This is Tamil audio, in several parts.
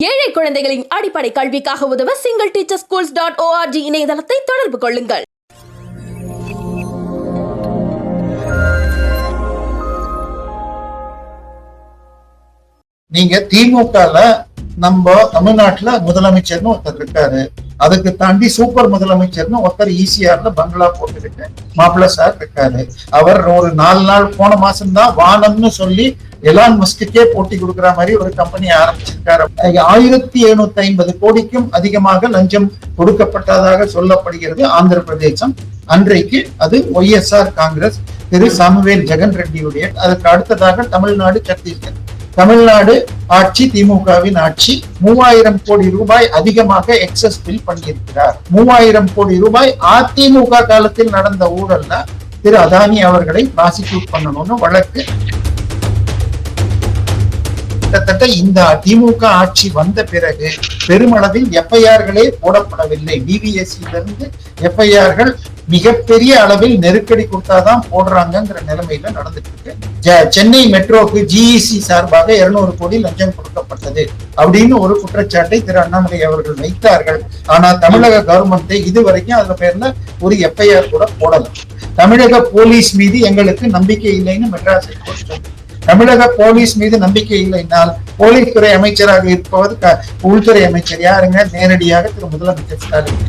ஏழை குழந்தைகளின் அடிப்படை கல்விக்காக உதவ single teacher schools dot org இணையதளத்தை தொடர்பு கொள்ளுங்கள். நீங்க திமுகல நம்ம தமிழ்நாட்டுல முதலமைச்சர்னு ஒருத்தர் இருக்காரு. அதுக்கு தாண்டி சூப்பர் முதலமைச்சர்னு ஒருத்தர் ஈசிஆர்ல பங்களா போட்டுக்கிட்டு மாப்பிள்ள சார் இருக்காரு. அவர் ஒரு நாலு நாள் போன மாசம்தான் வானம்னு சொல்லி எலான் மஸ்குக்கே போட்டி கொடுக்குற மாதிரி ஒரு கம்பெனி ஆரம்பிச்சிருக்காரு. ஆயிரத்தி எழுநூத்தி ஐம்பது கோடிக்கும் அதிகமாக லஞ்சம் கொடுக்கப்பட்டதாக சொல்லப்படுகிறது ஆந்திர பிரதேசம். அன்றைக்கு அது ஒய்எஸ்ஆர் காங்கிரஸ் திரு சாமுவேல் ஜெகன் ரெட்டியுடைய அதற்கு அடுத்ததாக தமிழ்நாடு சத்தீஸ்கர். தமிழ்நாடு ஆட்சி திமுகவின் ஆட்சி மூவாயிரம் கோடி ரூபாய் அதிகமாக எக்ஸஸ் பில் பண்ணியிருக்கிறார். மூவாயிரம் கோடி ரூபாய் அதிமுக காலத்தில் நடந்த ஊழல்ல திரு அதானி அவர்களை ப்ராசிக்யூட் பண்ணணும்னு வழக்கு. கிட்டத்தட்ட இந்த திமுக ஆட்சி வந்த பிறகு பெருமளவில் எஃப்ஐஆர்களே போடப்படவில்லை. பிபிஎஸ்சியிலிருந்து எஃப்ஐஆர்கள் மிகப்பெரிய அளவில் நெருக்கடி கொடுத்தாதான் போடுறாங்கிற நிலைமையில நடந்துட்டு இருக்கு சென்னை மெட்ரோக்கு ஜிஇசி சார்பாக இருநூறு கோடி லஞ்சம் கொடுக்கப்பட்டது அப்படின்னு ஒரு குற்றச்சாட்டை திரு அண்ணாமலை அவர்கள் வைத்தார்கள். ஆனா தமிழக கவர்மெண்ட் இதுவரைக்கும் அதுல பேர்ல ஒரு எஃப்ஐஆர் கூட போடலாம் தமிழக போலீஸ் மீது எங்களுக்கு நம்பிக்கை இல்லைன்னு மெட்ராஸ் ஹைகோர்ட் தமிழக போலீஸ் மீது நம்பிக்கை இல்லைனால் போலீஸ் துறை அமைச்சராக இருப்பவர் உள்துறை அமைச்சர் யாருங்க? நேரடியாக திரு முதலமைச்சர் ஸ்டாலின்.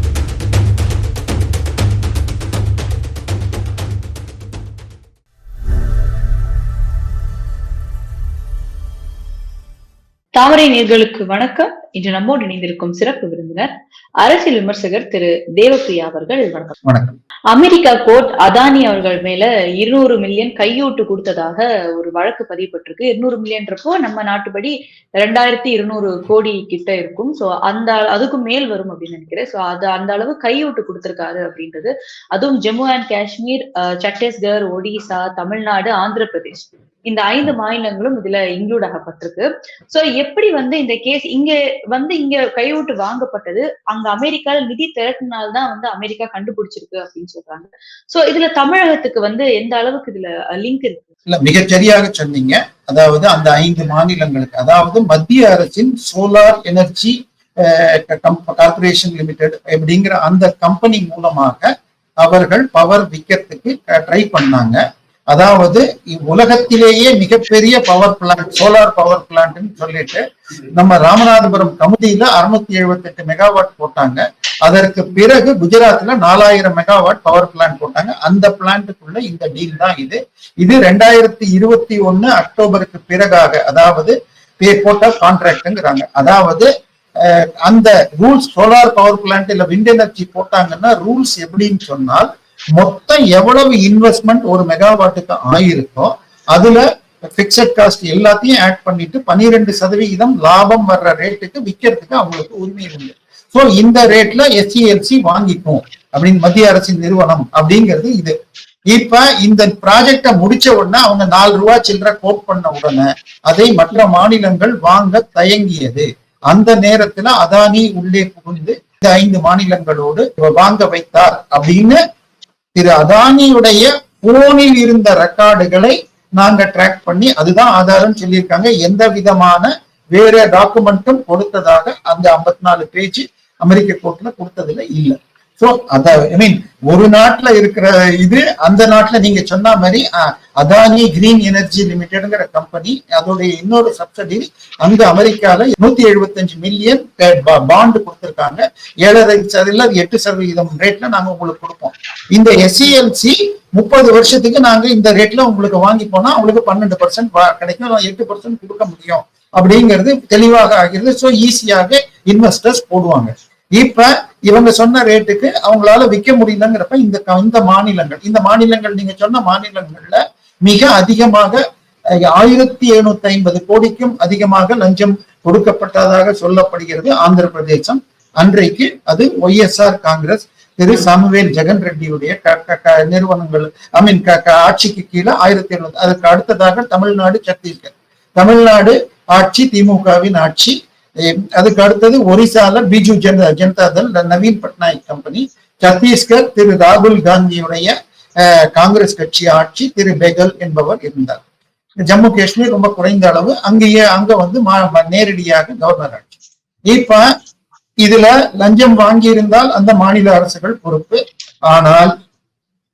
தாமரை நேர்களுக்கு வணக்கம். இன்று நம்மோடு இணைந்திருக்கும் சிறப்பு விருந்தினர் அரசியல் விமர்சகர் திரு தேவப்பிரியா அவர்கள். வணக்கம். வணக்கம். அமெரிக்கா கோர்ட் அதானி அவர்கள் மேல இருநூறு மில்லியன் கையூட்டு கொடுத்ததாக ஒரு வழக்கு பதியப்பட்டிருக்கு. இருநூறு மில்லியன்றப்போ நம்ம நாட்டுப்படி ரெண்டாயிரத்தி இருநூறு கோடி கிட்ட இருக்கும். சோ அந்த அதுக்கும் மேல் வரும் அப்படின்னு நினைக்கிறேன். சோ அது அந்த அளவு கையூட்டு கொடுத்திருக்காரு அப்படின்றது. அதுவும் ஜம்மு அண்ட் காஷ்மீர் அஹ், சத்தீஸ்கர் ஒடிசா தமிழ்நாடு ஆந்திர பிரதேஷ் இந்த ஐந்து மாநிலங்களும் இதுல இன்க்ளூட் ஆகப்பட்டிருக்கு. சோ எப்படி வந்து இந்த கேஸ் இங்க வந்து இங்க கையூட்டு வாங்கப்பட்டது? அங்க அமெரிக்கால நிதி திரட்டினால்தான் வந்து அமெரிக்கா கண்டுபிடிச்சிருக்கு அப்படின்னு சொல்றாங்க. சோ இதுல தமிழகத்துக்கு வந்து எந்த அளவுக்கு இதுல லிங்க் இருக்கு? இல்ல மிகச்சரியாக சொன்னீங்க. அதாவது அந்த ஐந்து மாநிலங்களுக்கு அதாவது மத்திய அரசின் சோலார் எனர்ஜி கார்பரேஷன் லிமிடெட் அப்படிங்கிற அந்த கம்பெனி மூலமாக அவர்கள் பவர் விற்கிறதுக்கு ட்ரை பண்ணாங்க. அதாவது உலகத்திலேயே மிகப்பெரிய பவர் பிளான்ட் சோலார் பவர் பிளான்ட்னு சொல்லிட்டு நம்ம ராமநாதபுரம் கமுதியில அறுநூத்தி எழுபத்தி எட்டு மெகாவாட் போட்டாங்க. அதற்கு பிறகு குஜராத்ல நாலாயிரம் மெகாவாட் பவர் பிளான்ட் போட்டாங்க. அந்த பிளான்ட்டுக்குள்ள இந்த டீல் தான் இது. இது ரெண்டாயிரத்தி இருபத்தி ஒன்னு அக்டோபருக்கு பிறகாக அதாவது பே- போட்ட கான்ட்ராக்ட்ங்கிறாங்க அதாவது அந்த ரூல்ஸ் சோலார் பவர் பிளான்ட் இல்ல விண்ட் எனர்ஜி போட்டாங்கன்னா ரூல்ஸ் எப்படின்னு சொன்னால் மொத்தம் எவ்வளவு இன்வெஸ்ட்மெண்ட் ஒரு மெகாவாட்டுக்கு ஆயிருக்கோ அதுல பிக்சட் காஸ்ட் எல்லாத்தையும் ஆட் பண்ணிட்டு பன்னிரெண்டு சதவிகிதம் லாபம் வர்ற ரேட்டுக்கு விற்கிறதுக்கு அவங்களுக்கு உரிமை உண்டு. சோ இந்த ரேட்ல எஸ்சிஎல்சி வாங்கிக்கும் அப்படின்னு மத்திய அரசின் நிறுவனம் அப்படிங்கிறது இது. இப்ப இந்த ப்ராஜெக்ட முடிச்ச உடனே அவங்க நாலு ரூபா சில்லற கோட் பண்ண உடனே அதை மற்ற மாநிலங்கள் வாங்க தயங்கியது. அந்த நேரத்துல அதானி உள்ளே புகுந்து இந்த ஐந்து மாநிலங்களோடு வாங்க வைத்தார் அப்படின்னு திரு அதானியுடைய போனில் இருந்த ரெக்கார்டுகளை நாங்க ட்ராக் பண்ணி அதுதான் ஆதாரம் சொல்லியிருக்காங்க. எந்த விதமான வேற டாக்குமெண்ட்டும் கொடுத்ததாக அந்த 54 நாலு பேஜ் அமெரிக்க கோர்ட்ல கொடுத்ததுல இல்ல. சோ அத ஐ மீன் ஒரு நாட்டுல இருக்கிற இது அந்த நாட்டுல நீங்க சொன்ன மாதிரி அதானி கிரீன் எனர்ஜி லிமிடெட்ங்கிற கம்பெனி அதோடைய இன்னொரு சப்சிடி அங்க அமெரிக்கால நூத்தி எழுபத்தஞ்சு மில்லியன் பாண்டு கொடுத்திருக்காங்க. ஏழரை சதவீதம் எட்டு சதவீதம் ரேட்ல நாங்க உங்களுக்கு கொடுப்போம். இந்த எஸ்சிஎல்சி முப்பது வருஷத்துக்கு நாங்க இந்த ரேட்ல உங்களுக்கு வாங்கி போனா உங்களுக்கு பன்னெண்டு பர்சன்ட் கிடைக்கும் எட்டு பர்சன்ட் கொடுக்க முடியும். அப்படிங்கிறது தெளிவாக ஆகிறது. ஸோ ஈஸியாக இன்வெஸ்டர்ஸ் போடுவாங்க. இப்ப இவங்க சொன்ன ரேட்டுக்கு அவங்களால விற்க முடியலங்கிறப்ப இந்த இந்த மாநிலங்கள் இந்த மாநிலங்கள் நீங்க சொன்ன மாநிலங்கள்ல மிக அதிகமாக ஆயிரத்தி எழுநூத்தி ஐம்பது கோடிக்கும் அதிகமாக லஞ்சம் கொடுக்கப்பட்டதாக சொல்லப்படுகிறது ஆந்திர பிரதேசம். அன்றைக்கு அது ஒய்எஸ்ஆர் காங்கிரஸ் திரு சமுவேல் ஜெகன் ரெட்டியுடைய க- நிறுவனங்கள் ஐ மீன் ஆட்சிக்கு கீழே ஆயிரத்தி எழுநூத்தி அதற்கு அடுத்ததாக தமிழ்நாடு சத்தீஸ்கர். தமிழ்நாடு ஆட்சி திமுகவின் ஆட்சி அதுக்கு அடுத்தது ஒரிசால பிஜு ஜனதா ஜனதா தள் நவீன் பட்நாயக் கம்பெனி சத்தீஸ்கர் திரு ராகுல் காந்தியுடைய அஹ், காங்கிரஸ் கட்சி ஆட்சி திரு பெகல் என்பவர் இருந்தார். ஜம்மு காஷ்மீர் ரொம்ப குறைந்த அளவு அங்கேயே அங்க வந்து மா- நேரடியாக கவர்னர் ஆட்சி இப்ப இதுல லஞ்சம் வாங்கி இருந்தால் அந்த மாநில அரசுகள் பொறுப்பு. ஆனால்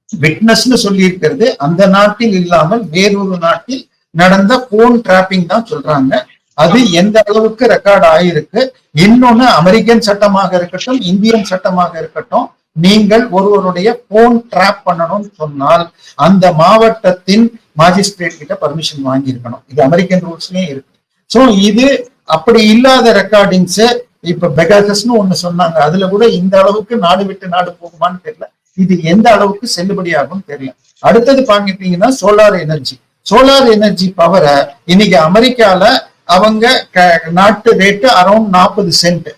விட்னஸ்னு சொல்லி இருக்கிறது அந்த நாட்டில் இல்லாமல் வேறொரு நாட்டில் நடந்த போன் டிராப்பிங் தான் சொல்றாங்க. அது எந்த அளவுக்கு ரெக்கார்ட் ஆகியிருக்கு இன்னொன்னு அமெரிக்கன் சட்டமாக இருக்கட்டும் இந்தியன் சட்டமாக இருக்கட்டும் நீங்கள் ஒருவருடைய போன் ட்ராப் பண்ணணும்னு சொன்னால் அந்த மாவட்டத்தின் மாஜிஸ்ட்ரேட் கிட்ட பர்மிஷன் வாங்கியிருக்கணும். இது அமெரிக்கன் ரூல்ஸ்லயும் இருக்கு. ஸோ இது அப்படி இல்லாத ரெக்கார்டிங்ஸ் இப்ப பெகாசஸ்னு ஒண்ணு சொன்னாங்க. அதுல கூட இந்த அளவுக்கு நாடு விட்டு நாடு போகுமான்னு தெரியல. இது எந்த அளவுக்கு செல்லுபடியாகும் தெரியல. அடுத்தது பாக்கிட்டீங்கன்னா சோலார் எனர்ஜி சோலார் எனர்ஜி பவரை இன்னைக்கு அமெரிக்கால அவங்க க- நாட்டு ரேட்டு அரௌண்ட் நாற்பது சென்ட்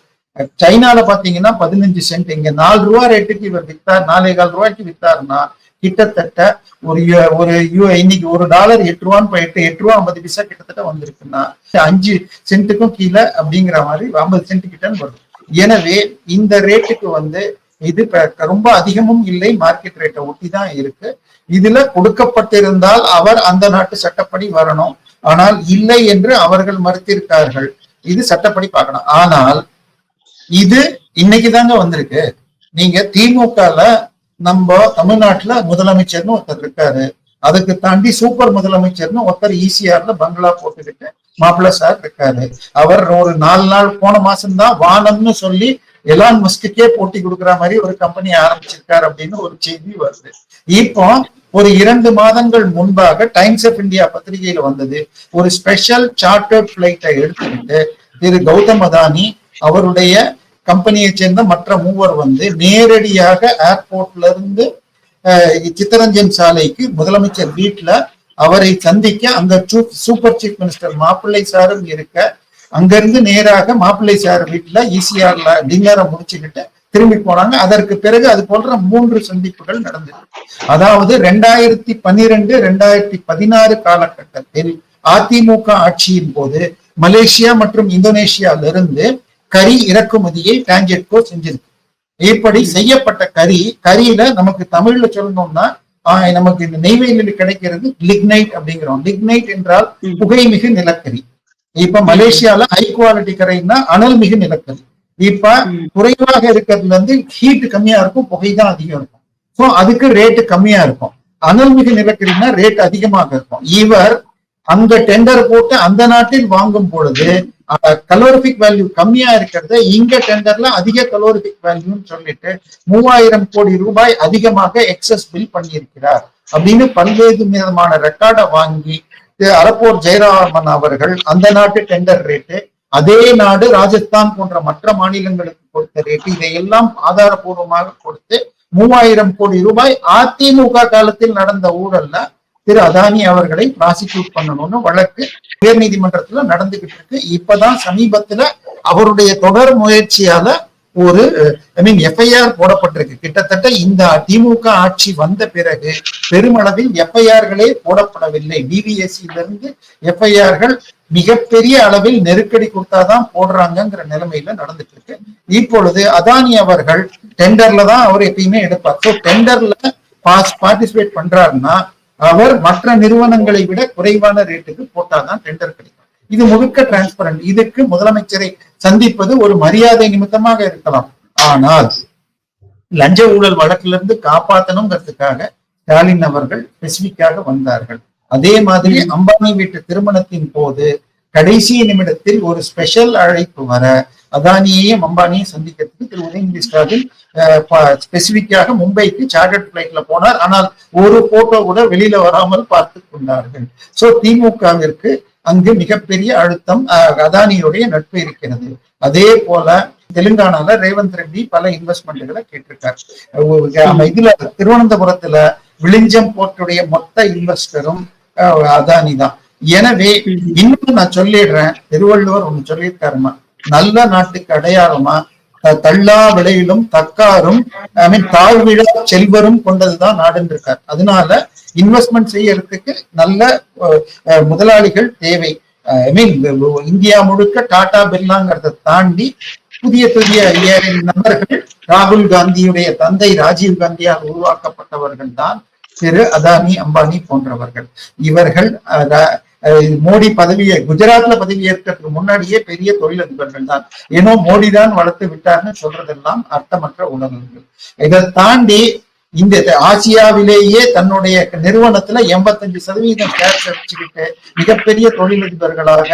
சைனால பாத்தீங்கன்னா பதினஞ்சு சென்ட் இங்க நாலு ரூபா ரேட்டுக்கு இவர் வித்தார். நாலே கால் ரூபாய்க்கு வித்தாருன்னா கிட்டத்தட்ட ஒரு ஒரு இன்னைக்கு ஒரு டாலர் எட்டு ரூபான்னு போயிட்டு எட்டு ரூபா ஐம்பது பைசா கிட்டத்தட்ட வந்திருக்குன்னா அஞ்சு சென்ட்டுக்கும் கீழே அப்படிங்கிற மாதிரி ஐம்பது சென்ட் கிட்டன்னு வரும். எனவே இந்த ரேட்டுக்கு வந்து இது ரொம்ப அதிகமும் இல்லை. மார்க்கெட் ரேட்டை ஒட்டி தான் இருக்கு. இதுல கொடுக்கப்பட்டிருந்தால் அவர் அந்த நாட்டு சட்டப்படி வரணும். ஆனால் இல்லை என்று அவர்கள் மறுத்திருக்கார்கள். இது சட்டப்படி பார்க்கணும். ஆனால் இது இன்னைக்கு தாங்க வந்திருக்கு. நீங்க திமுகல நம்ம தமிழ்நாட்டுல முதலமைச்சர்னு ஒருத்தர் இருக்காரு. அதுக்கு தாண்டி சூப்பர் முதலமைச்சர்னு ஒருத்தர் ஈசிஆர்ல பங்களா போட்டுக்கிட்டு மாப்பிள்ள சார் இருக்காரு. அவர் ஒரு நாலு நாள் போன மாசம்தான் வானம்னு சொல்லி எலான் மஸ்குக்கே போட்டி கொடுக்குற மாதிரி ஒரு கம்பெனி ஆரம்பிச்சிருக்காரு அப்படின்னு ஒரு செய்தி வருது. இப்போ ஒரு இரண்டு மாதங்கள் முன்பாக டைம்ஸ் ஆஃப் இந்தியா பத்திரிகையில வந்தது. ஒரு ஸ்பெஷல் சார்ட்டர்ட் பிளைட்டை எடுத்துக்கிட்டு திரு கௌதம் அதானி அவருடைய கம்பெனியை சேர்ந்த மற்ற மூவர் வந்து நேரடியாக ஏர்போர்ட்ல இருந்து சித்தரஞ்சன் சாலைக்கு முதலமைச்சர் வீட்டுல அவரை சந்திக்க அந்த சூப்பர் சீஃப் மினிஸ்டர் மாப்பிள்ளை சாரும் இருக்க. அங்கிருந்து நேராக மாப்பிள்ளை சார் வீட்டுல ஈசிஆர்ல டின்னரை முடிச்சுக்கிட்டு திரும்பி போனாங்க அதற்கு பிறகு அது போன்ற மூன்று சந்திப்புகள் நடந்தது. அதாவது ரெண்டாயிரத்தி பன்னிரெண்டு ரெண்டாயிரத்தி பதினாறு காலகட்டத்தில் அதிமுக ஆட்சியின் போது மலேசியா மற்றும் இந்தோனேஷியால இருந்து கறி இறக்குமதியை டான்ஜெட்கோ செஞ்சிருக்கு. இப்படி செய்யப்பட்ட கறி கறியில நமக்கு தமிழ்ல சொல்லணும்னா நமக்கு இந்த நெய்வேலியில் கிடைக்கிறது லிக்னைட் அப்படிங்கிறோம். லிக்னைட் என்றால் புகைமிகு நிலக்கரி. இப்ப மலேசியால ஹை குவாலிட்டி கரைன்னா அனல் மிகு நிலக்கரி. இப்ப குறைவாக இருக்கிறதுல இருந்து ஹீட் கம்மியா இருக்கும் புகை தான் அதிகம் இருக்கும். சோ அதுக்கு ரேட்டு கம்மியா இருக்கும். அனல் மிகு நிலக்கரினா ரேட் அதிகமாக இருக்கும். இவர் அங்க டெண்டர் போட்டு அந்த நாட்டில் வாங்கும் பொழுது கலோரிபிக் வேல்யூ கம்மியா இருக்கிறத இங்க டெண்டர்ல அதிக கலோரிபிக் வேல்யூன்னு சொல்லிட்டு மூவாயிரம் கோடி ரூபாய் அதிகமாக எக்ஸஸ் பில் பண்ணியிருக்கிறார். அப்படின்னு பல்வேறு விதமான ரெக்கார்டை வாங்கி அரப்போர் ஜெயராமன் அவர்கள் அந்த நாட்டு டெண்டர் ரேட்டு அதே நாடு ராஜஸ்தான் போன்ற மற்ற மாநிலங்களுக்கு கொடுத்த ரேட்டு இதையெல்லாம் ஆதாரபூர்வமாக கொடுத்து மூவாயிரம் கோடி ரூபாய் அதிமுக காலத்தில் நடந்த ஊழல்ல திரு அதானி அவர்களை ப்ராசிக்யூட் பண்ணணும்னு வழக்கு உயர்நீதிமன்றத்துல நடந்துகிட்டு இருக்கு. இப்பதான் சமீபத்துல அவருடைய தொடர் முயற்சியால ஒரு ஐ மீன் எஃப்ஐஆர் போடப்பட்டிருக்கு. கிட்டத்தட்ட இந்த திமுக ஆட்சி வந்த பிறகு பெருமளவில் எஃப்ஐஆர்களே போடப்படவில்லை. டிவிஎஸ்சியிலிருந்து எஃப்ஐஆர்கள் மிகப்பெரிய அளவில் நெருக்கடி கொடுத்தாதான் போடுறாங்கங்கிற நிலைமையில நடந்துட்டு இருக்கு. இப்பொழுது அதானி அவர்கள் டெண்டர்ல தான் அவர் எப்பயுமே எடுப்பார். ஸோ டெண்டர்ல பார்ட்டிசிபேட் பண்றாருன்னா அவர் மற்ற நிறுவனங்களை விட குறைவான ரேட்டுக்கு போட்டாதான் டெண்டர் கிடைக்கும். இது முழுக்க டிரான்ஸ்பரண்ட் இதுக்கு முதலமைச்சரை சந்திப்பது ஒரு மரியாதை நிமித்தமாக இருக்கலாம். ஆனால் லஞ்ச ஊழல் வழக்கிலிருந்து காப்பாற்றணுங்கிறதுக்காக ஸ்டாலின் அவர்கள் ஸ்பெசிபிக்காக வந்தார்கள். அதே மாதிரி அம்பானி வீட்டு திருமணத்தின் போது கடைசி நிமிடத்தில் ஒரு ஸ்பெஷல் அழைப்பு வர அதானியையும் அம்பானியையும் சந்திக்கிறதுக்கு திரு உதயநிதி ஸ்டாலின் ஸ்பெசிபிக்காக மும்பைக்கு சார்ட்டர்ட் பிளைட்ல போனார். ஆனால் ஒரு போட்டோ கூட வெளியில வராமல் பார்த்து கொண்டார்கள். சோ திமுகவிற்கு அங்கு மிகப்பெரிய அழுத்தம் அதானியுடைய நட்பு இருக்கிறது. அதே போல தெலுங்கானால ரேவந்த் ரெட்டி பல இன்வெஸ்ட்மெண்ட்களை கேட்டிருக்காரு. இதுல திருவனந்தபுரத்துல விளிஞ்சம் போர்ட்டுடைய மொத்த இன்வெஸ்டரும் அதானி தான் எனவே இன்னும் நான் சொல்லிடுறேன். திருவள்ளுவர் ஒண்ணு சொல்லியிருக்காருமா? நல்ல நாட்டுக்கு அடையாளமா? தள்ளா விளையிலும் தக்காரும் ஐ மீன் தாழ்விழா செல்வரும் கொண்டதுதான் நாடுன்னு இருக்கார். அதனால இன்வெஸ்ட்மெண்ட் செய்யறதுக்கு நல்ல முதலாளிகள் தேவை. ஐ மீன் இந்தியா முழுக்க டாடா பிர்லாங்கிறத தாண்டி புதிய புதிய நபர்கள் ராகுல் காந்தியுடைய தந்தை ராஜீவ் காந்தியால் உருவாக்கப்பட்டவர்கள் தான் திரு அதானி அம்பானி போன்றவர்கள். இவர்கள் மோடி பதவியை குஜராத்ல பதவி ஏற்கிறதுக்கு முன்னாடியே பெரிய தொழிலதிபர்கள் தான். ஏனோ மோடி தான் வளர்த்து விட்டார்னு சொல்றதெல்லாம் அர்த்தமற்ற உணர்வுகள். இதை தாண்டி இந்த ஆசியாவிலேயே தன்னுடைய நிறுவனத்துல எண்பத்தஞ்சு சதவீதம் ஷேர்ஸ் வச்சுக்கிட்டு மிகப்பெரிய தொழிலதிபர்களாக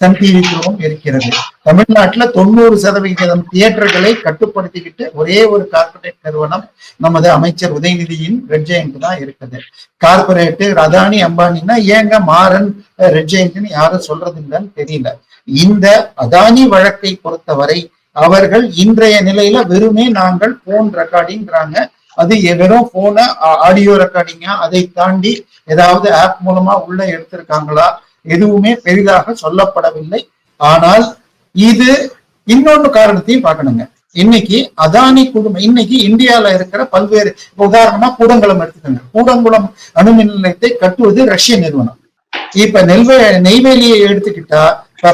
சன் டிவி இருக்கிறது. தமிழ்நாட்டுல தொண்ணூறு சதவிகிதம் தியேட்டர்களை கட்டுப்படுத்திக்கிட்டு ஒரே ஒரு கார்பரேட் நிறுவனம் நமது அமைச்சர் உதயநிதியின் ரெட் ஜெயண்ட் தான் இருக்குது. கார்பரேட்டு அதானி அம்பானின்னா ஏங்க மாறன் ரெட் ஜெயண்ட்னு யாரும் சொல்றது இல்லைன்னு தெரியல. இந்த அதானி வழக்கை பொறுத்தவரை அவர்கள் இன்றைய நிலையில வெறுமே நாங்கள் போன் ரெக்கார்டிங்கிறாங்க அது வெறும் போன ஆடியோ ரெக்கார்டிங்கா அதை தாண்டி ஏதாவது ஆப் மூலமா உள்ள எடுத்திருக்காங்களா? எதுவுமே பெரிதாக சொல்லப்படவில்லை. ஆனால் இது இன்னொன்று காரணத்தையும் பார்க்கணுங்க. இன்னைக்கு அதானி குடும்பம் இன்னைக்கு இந்தியால இருக்கிற பல்வேறு உதாரணமா கூடங்குளம் எடுத்துக்கோங்க. கூடங்குளம் அணுமின் நிலையத்தை கட்டுவது ரஷ்ய நிறுவனம். இப்ப நெல்வே நெய்வேலியை எடுத்துக்கிட்டா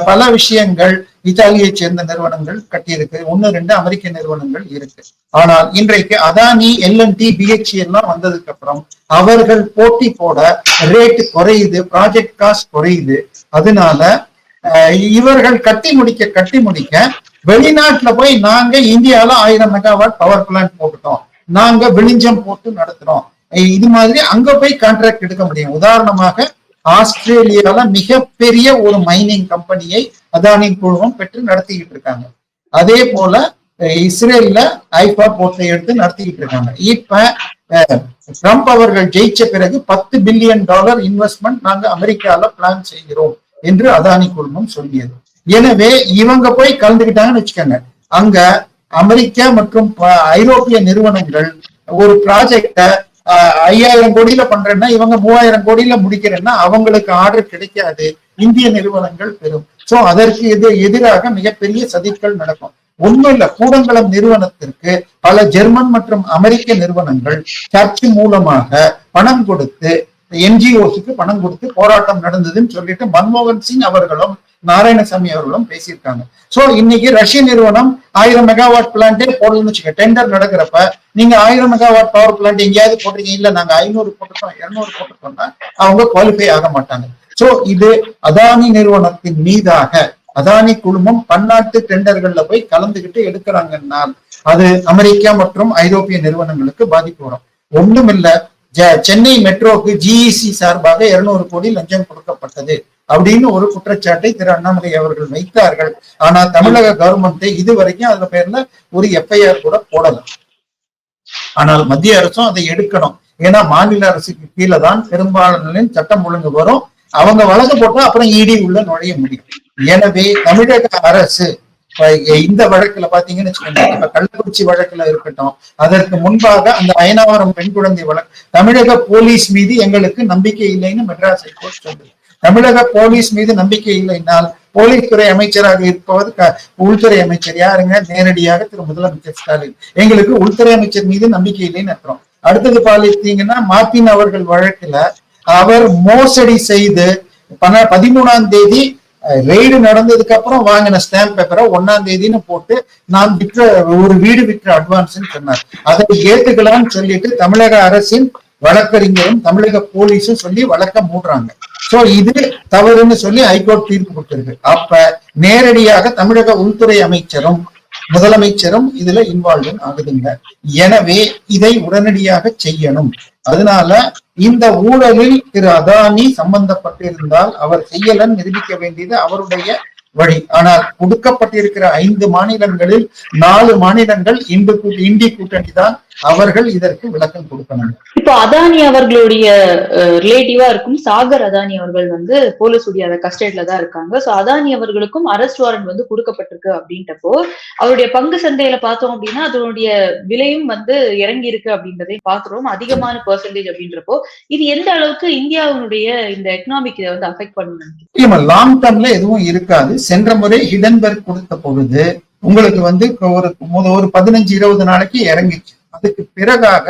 பல விஷயங்கள் இத்தாலியை சேர்ந்த நிறுவனங்கள் கட்டியிருக்கு. ஒன்னு ரெண்டு அமெரிக்க நிறுவனங்கள் இருக்கு. ஆனால் இன்றைக்கு அதானி எல்என்டி பிஹெச்சி எல்லாம் வந்ததுக்கு அப்புறம் அவர்கள் போட்டி போட ரேட் குறையுது ப்ராஜெக்ட் காஸ்ட் குறையுது. அதனால இவர்கள் கட்டி முடிக்க கட்டி முடிக்க வெளிநாட்டுல போய் நாங்க இந்தியால ஆயிரம் மெகாவாட் பவர் பிளான்ட் போட்டுட்டோம். நாங்க வெளிஞ்சம் போட்டு நடத்துறோம். இது மாதிரி அங்க போய் கான்ட்ராக்ட் எடுக்க முடியும். உதாரணமாக ஆஸ்திரேலியால மிகப்பெரிய ஒரு மைனிங் கம்பெனியை அதானி குழுமம் பெற்று நடத்திக்கிட்டு இருக்காங்க. அதே போல இஸ்ரேல்ல ஐபா போர்ட்டை எடுத்து நடத்திக்கிட்டு இருக்காங்க. இப்ப ட்ரம்ப் அவர்கள் ஜெயிச்ச பிறகு பத்து பில்லியன் டாலர் இன்வெஸ்ட்மெண்ட் நாங்க அமெரிக்கால பிளான் செய்கிறோம் என்று அதானி குழுமம் சொல்லியது. எனவே இவங்க போய் கலந்துக்கிட்டாங்கன்னு வச்சுக்கோங்க. அங்க அமெரிக்கா மற்றும் ப- ஐரோப்பிய நிறுவனங்கள் ஒரு ப்ராஜெக்ட ஐயாயிரம் கோடியில பண்றேன்னா இவங்க மூவாயிரம் கோடியில முடிக்கிறேன்னா அவங்களுக்கு ஆர்டர் கிடைக்காது. இந்திய நிறுவனங்கள் பெறும். சோ அதற்கு எது எதிராக மிகப்பெரிய சதிகள் நடக்கும். ஒண்ணும் இல்ல கூடங்குளம் நிறுவனத்திற்கு பல ஜெர்மன் மற்றும் அமெரிக்க நிறுவனங்கள் சர்ச் மூலமாக பணம் கொடுத்து என்ஜிஓஸுக்கு பணம் கொடுத்து போராட்டம் நடந்ததுன்னு சொல்லிட்டு மன்மோகன் சிங் அவர்களும் நாராயணசாமி அவர்களும் பேசியிருக்காங்க. சோ இன்னைக்கு ரஷ்ய நிறுவனம் ஆயிரம் மெகாவாட் பிளான்டே போடலன்னு வச்சுக்க டெண்டர் நடக்கிறப்ப நீங்க ஆயிரம் மெகாவாட் பவர் பிளான்ட் எங்கேயாவது போடுறீங்க இல்ல நாங்க ஐநூறு போட்டுட்டோம் இருநூறு போட்டுட்டோம்னா அவங்க குவாலிஃபை ஆக மாட்டாங்க. சோ இது அதானி நிறுவனத்தின் மீதாக அதானி குழுமம் பன்னாட்டு டெண்டர்கள்ல போய் கலந்துகிட்டு எடுக்கிறாங்கன்னா அது அமெரிக்கா மற்றும் ஐரோப்பிய நிறுவனங்களுக்கு பாதிப்பு வரும். ஒண்ணுமில்ல ஜ- சென்னை மெட்ரோக்கு ஜிஇசி சார்பாக இருநூறு கோடி லஞ்சம் கொடுக்கப்பட்டது. அப்படின்னு ஒரு குற்றச்சாட்டை திரு அண்ணாமலை அவர்கள் வைத்தார்கள். ஆனா தமிழக கவர்மெண்ட் இதுவரைக்கும் அதுல பேர்ல ஒரு எஃப்ஐஆர் கூட போடல. ஆனால் மத்திய அரசும் அதை எடுக்கணும். ஏன்னா மாநில அரசுக்கு கீழே தான் பெரும்பாலான சட்டம் ஒழுங்கு வரும். அவங்க வழக்கு போட்டா அப்புறம் இடி உள்ள நுழைய முடியும். எனவே தமிழக அரசு இந்த வழக்குல பாத்தீங்கன்னு வச்சுக்கோங்க இப்ப கள்ளக்குறிச்சி வழக்குல இருக்கட்டும் அதற்கு முன்பாக அந்த அயனாவரம் பெண் குழந்தை வழக்கு தமிழக போலீஸ் மீது எங்களுக்கு நம்பிக்கை இல்லைன்னு மெட்ராஸ் ஹைகோர்ட் சொல்லுது. தமிழக போலீஸ் மீது நம்பிக்கை இல்லைனால் போலீஸ் துறை அமைச்சராக இருப்பவர் உள்துறை அமைச்சர் யாருங்க? நேரடியாக திரு முதலமைச்சர் ஸ்டாலின். எங்களுக்கு உள்துறை அமைச்சர் மீது நம்பிக்கை இல்லைன்னு அர்த்தம். அடுத்தது பாலித்தீங்கன்னா மார்டின் அவர்கள் வழக்குல அவர் மோசடி செய்து பண பதிமூணாம் தேதி ரெய்டு நடந்ததுக்கு அப்புறம் வாங்கின ஸ்டாம்ப் பேப்பரை ஒன்னாம் தேதின்னு போட்டு நான் விற்ற ஒரு வீடு விற்ற அட்வான்ஸ்ன்னு சொன்னார். அதை ஏத்துக்கலாம்னு சொல்லிட்டு தமிழக அரசின் வழக்கறிஞரும் தமிழக போலீஸும் சொல்லி வழக்க மூடுறாங்க. சோ இது தவறுன்னு சொல்லி ஹைகோர்ட் தீர்ப்பு கொடுத்திருக்கு. அப்ப நேரடியாக தமிழக உள்துறை அமைச்சரும் முதலமைச்சரும் இதுல இன்வால்வ் ஆகுதுங்க. எனவே இதை உடனடியாக செய்யணும். அதனால இந்த ஊழலில் திரு அதானி சம்பந்தப்பட்டிருந்தால் அவர் செய்யலன்னு நிரூபிக்க வேண்டியது அவருடைய வழி. ஆனால் கொடுக்கப்பட்டிருக்கிற ஐந்து மாநிலங்களில் நாலு மாநிலங்கள் இந்து கூ- இந்தி கூட்டணி தான் அவர்கள் இதற்கு விளக்கம் கொடுக்கணும். இப்போ அதானி அவர்களுடைய ரிலேட்டிவா இருக்கும் சாகர் அதானி அவர்கள் வந்து போலீஸுடைய அந்த கஸ்டடியில தான் இருக்காங்க. சோ அதானி அவர்களுக்கும் அரெஸ்ட் வாரண்ட் வந்து கொடுக்கப்பட்டிருக்கு அப்படின்றப்போ அவருடைய பங்கு சந்தையில பார்த்தோம் அப்படின்னா அதனுடைய விலையும் வந்து இறங்கி இருக்கு அப்படின்றதையும் பாக்குறோம் அதிகமான பெர்சன்டேஜ் அப்படின்றப்போ இது எந்த அளவுக்கு இந்தியாவினுடைய இந்த எக்கனாமிக் இதை வந்து அஃபெக்ட் நிச்சயமா லாங் டர்ம்ல எதுவும் இருக்காது. சென்ற முறை ஹிடன்பர்க் கொடுத்த பொழுது உங்களுக்கு வந்து ஒரு ஒரு பதினஞ்சு இருபது நாளைக்கு இறங்கிச்சு. அதுக்கு பிறகாக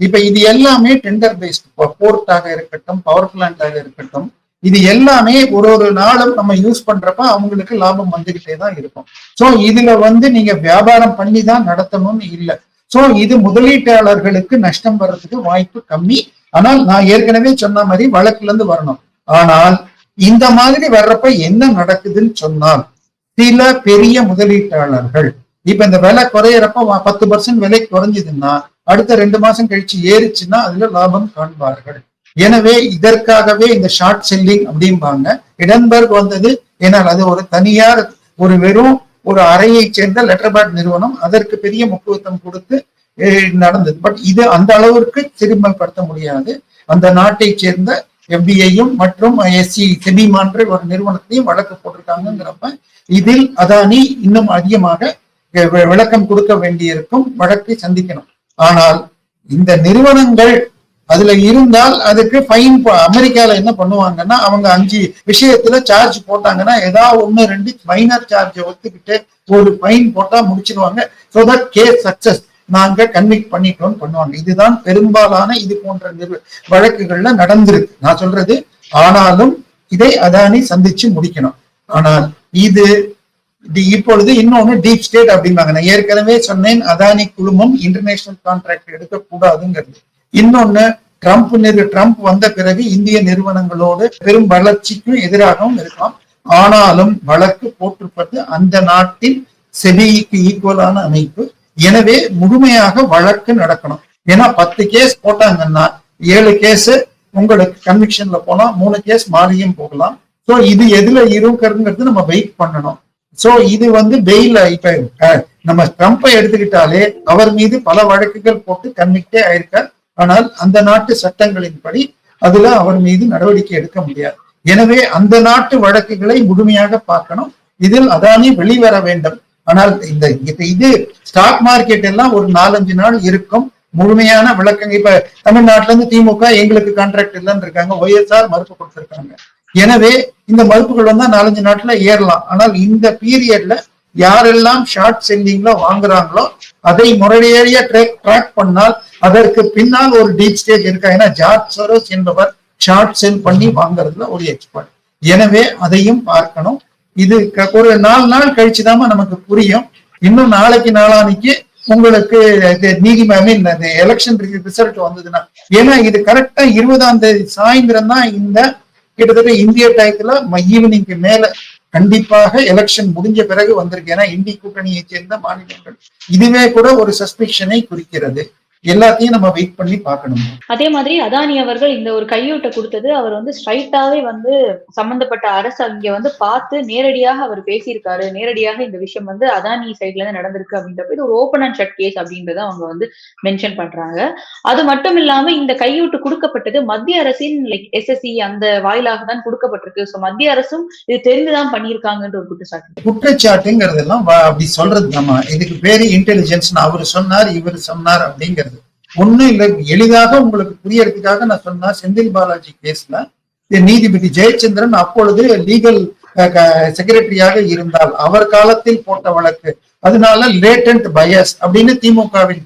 இப்ப இது எல்லாமே டெண்டர் பேஸ்ட் போர்ட்டாக இருக்கட்டும் பவர் பிளான்டாக இருக்கட்டும் இது எல்லாமே ஒரு ஒரு நாளும் நம்ம யூஸ் பண்றப்ப அவங்களுக்கு லாபம் வந்துகிட்டே தான் இருக்கும். சோ இதுல வந்து நீங்க வியாபாரம் பண்ணி தான் நடத்தணும்னு இல்லை. சோ இது முதலீட்டாளர்களுக்கு நஷ்டம் வர்றதுக்கு வாய்ப்பு கம்மி. ஆனால் நான் ஏற்கனவே சொன்ன மாதிரி வழக்குல இருந்து வரணும். ஆனால் இந்த மாதிரி வர்றப்ப என்ன நடக்குதுன்னு சொன்னால் சில பெரிய முதலீட்டாளர்கள் இப்ப இந்த விலை குறையறப்ப பத்து பர்சன்ட் விலை குறைஞ்சதுன்னா அடுத்த ரெண்டு மாசம் கழிச்சு ஏறிச்சுன்னா அதுல லாபம் காண்பார்கள். எனவே இதற்காகவே இந்த ஷார்ட் செல்லிங் அப்படிம்பாங்க. இடன்பர்க் வந்தது ஏனால் அது ஒரு தனியார் ஒரு வெறும் ஒரு அறையை சேர்ந்த லெட்டர் பேட் நிறுவனம் அதற்கு பெரிய முக்கியத்துவம் கொடுத்து நடந்தது. பட் இது அந்த அளவிற்கு திரும்பப்படுத்த முடியாது. அந்த நாட்டை சேர்ந்த எஃபிஐயும் மற்றும் எஸ்சி செபிமான்ற ஒரு நிறுவனத்தையும் வழக்கு போட்டிருக்காங்கிறப்ப இதில் அதானி இன்னும் அதிகமாக விளக்கம் கொடுக்க வேண்டியிருக்கும் வழக்கை சந்திக்கணும். ஆனால் இந்த நிறுவனங்கள் அதுல இருந்தால் அதுக்கு ஃபைன் அமெரிக்கால என்ன பண்ணுவாங்கன்னா அவங்க அஞ்சு விஷயத்துல சார்ஜ் போட்டாங்கன்னா ஏதாவது ஒண்ணு ரெண்டு மைனர் சார்ஜை ஒத்துக்கிட்டு ஒரு ஃபைன் போட்டா முடிச்சிருவாங்க. ஸோ தட் கேஸ் சக்சஸ் நாங்க கன்விக் பண்ணிட்டோம்னு பண்ணுவாங்க. இதுதான் பெரும்பாலான இது போன்ற நிறு- வழக்குகள்ல நடந்திருக்கு. நான் சொல்றது ஆனாலும் இதை அதானி சந்திச்சு முடிக்கணும். ஆனால் இது இப்பொழுது இன்னொன்னு டீப் ஸ்டேட் அப்படிம்பாங்க. நான் ஏற்கனவே சொன்னேன் அதானி குழுமம் இன்டர்நேஷனல் கான்ட்ராக்ட் எடுக்கக்கூடாதுங்கிறது. இன்னொன்னு ட்ரம்ப் நிறு ட்ரம்ப் வந்த பிறகு இந்திய நிறுவனங்களோடு பெரும் வளர்ச்சிக்கும் எதிராகவும் இருக்கலாம். ஆனாலும் வழக்கு போற்றுப்பட்டு அந்த நாட்டின் செபிக்கு ஈக்குவலான அமைப்பு. எனவே முழுமையாக வழக்கு நடக்கணும். ஏன்னா பத்து கேஸ் போட்டாங்கன்னா ஏழு கேஸ் உங்களுக்கு கன்விக்ஷன்ல போனா மூணு கேஸ் மாறியும் போகலாம். சோ இது எதுல இருக்குங்கிறது நம்ம வெயிட் பண்ணணும். சோ இது வந்து பெயில் இப்ப நம்ம ட்ரம்பை எடுத்துக்கிட்டாலே அவர் மீது பல வழக்குகள் போட்டு கன்விக்டே ஆயிருக்கார். ஆனால் அந்த நாட்டு சட்டங்களின்படி அதுல அவர் மீது நடவடிக்கை எடுக்க முடியாது. எனவே அந்த நாட்டு வழக்குகளை முழுமையாக பார்க்கணும். இதில் அதானி வெளிவர வேண்டும். ஆனால் இந்த இது- இது ஸ்டாக் மார்க்கெட் எல்லாம் ஒரு நாலஞ்சு நாள் இருக்கும். முழுமையான விளக்கங்க. இப்ப தமிழ்நாட்டுல இருந்து திமுக எங்களுக்கு கான்ட்ராக்ட் இல்லைன்னு இருக்காங்க. ஒய்எஸ்ஆர் மறுப்பு கொடுத்திருக்காங்க. எனவே இந்த மதிப்புகள் வந்தா நாலஞ்சு நாட்டுல ஏறலாம். ஆனால் இந்த பீரியட்ல யாரெல்லாம் ஷார்ட் செல்லிங்ல வாங்குறாங்களோ அதை முறையேறிய ட்ராக் ட்ராக் பண்ணால் அதற்கு பின்னால் ஒரு டீப் ஸ்டேஜ் இருக்கா? ஏன்னா ஜார்ஜ் சரோஸ் என்பவர் ஷார்ட் செல் பண்ணி வாங்குறதுல ஒரு எக்ஸ்பர்ட் எனவே அதையும் பார்க்கணும். இது க- ஒரு நாலு நாள் கழிச்சுதாம்மா நமக்கு புரியும். இன்னும் நாளைக்கு நாளானிக்கு உங்களுக்கு இது நீதிம ஐ மீன் எலெக்ஷன் ரிசல்ட் வந்ததுன்னா. ஏன்னா இது கரெக்டா இருபதாம் தேதி சாயந்தரம் தான் இந்த கிட்டத்தட்ட இந்திய டயத்துல ஈவினிங்க்கு மேல கண்டிப்பாக எலெக்ஷன் முடிஞ்ச பிறகு வந்திருக்கு. ஏன்னா இந்தி கூட்டணியை சேர்ந்த மாநிலங்கள். இதுவே கூட ஒரு சஸ்பெக்ஷனை குறிக்கிறது. எல்லாத்தையும் நம்ம வெயிட் பண்ணி பார்க்கணும். அதே மாதிரி அதானி அவர்கள் இந்த ஒரு கையூட்டை கொடுத்தது. அவர் வந்து ஸ்ட்ரைட்டாவே வந்து சம்பந்தப்பட்ட அரசு அங்க வந்து பார்த்து நேரடியாக அவர் பேசியிருக்காரு. நேரடியாக இந்த விஷயம் வந்து அதானி சைட்ல இருந்து நடந்திருக்கு அப்படின்றப்ப இது ஒரு ஓப்பன் அண்ட் ஷட் கேஸ் அப்படின்றத அவங்க வந்து மென்ஷன் பண்றாங்க. அது மட்டும் இல்லாம இந்த கையூட்டு கொடுக்கப்பட்டது மத்திய அரசின் லைக் எஸ்எஸ்சி அந்த வாயிலாக தான் கொடுக்கப்பட்டிருக்கு. சோ மத்திய அரசும் இது தெரிந்துதான் பண்ணியிருக்காங்கன்ற ஒரு குற்றச்சாட்டு. குற்றச்சாட்டுங்கிறதெல்லாம் வ- அப்படி சொல்றது நம்ம. இதுக்கு பேரு இன்டெலிஜென்ஸ் அவர் சொன்னார் இவர் சொன்னார் அப்படிங்கிறது ஒண்ணும் இல்லை எளிதாக உங்களுக்கு புரியறதுக்காக நான் சொன்னா செந்தில் பாலாஜி கேஸ்ல நீதிபதி ஜெயச்சந்திரன் அப்பொழுது லீகல் செக்ரட்டரியாக இருந்தால் அவர் காலத்தில் போட்ட வழக்கு. அதனால லேட்டன்ட் பயஸ் அப்படின்னு திமுகவின்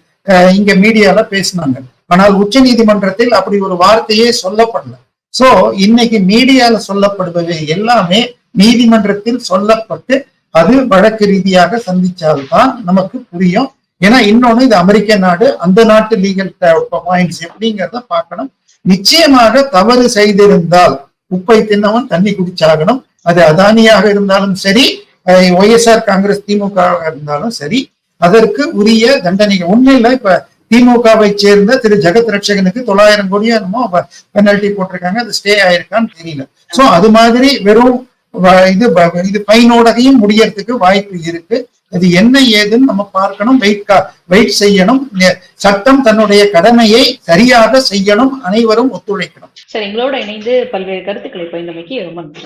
இங்க மீடியால பேசினாங்க. ஆனால் உச்ச நீதிமன்றத்தில் அப்படி ஒரு வார்த்தையே சொல்லப்படல. சோ இன்னைக்கு மீடியால சொல்லப்படுபவை எல்லாமே நீதிமன்றத்தில் சொல்லப்பட்டு அது வழக்கு ரீதியாக சந்திச்சால்தான் நமக்கு புரியும். ஏன்னா இன்னொன்னு இது அமெரிக்க நாடு அந்த நாட்டு லீகல் பாயிண்ட்ஸ் எப்படிங்கிறத பார்க்கணும். நிச்சயமாக தவறு செய்திருந்தால் உப்பை தின்னவன் தண்ணி குடிச்சாகணும். அது அதானியாக இருந்தாலும் சரி ஒய்எஸ்ஆர் காங்கிரஸ் திமுக இருந்தாலும் சரி அதற்கு உரிய தண்டனைகள். உண்மையில இப்ப திமுகவை சேர்ந்த திரு ஜெகத் ரட்சகனுக்கு தொள்ளாயிரம் கோடியோ என்னமோ பெனல்டி போட்டிருக்காங்க அது ஸ்டே ஆயிருக்கான்னு தெரியல. சோ அது மாதிரி வெறும் இது ப- இது ஃபைனோடகையும் முடியறதுக்கு வாய்ப்பு இருக்கு. அது என்ன ஏதுன்னு நம்ம பார்க்கணும். வெயிட் வெயிட் செய்யணும். சட்டம் தன்னுடைய கடமையை சரியாக செய்யணும். அனைவரும் ஒத்துழைக்கணும். சார் எங்களோட இணைந்து பல்வேறு கருத்துக்களை பயந்தமைக்கு ரொம்ப நன்றி.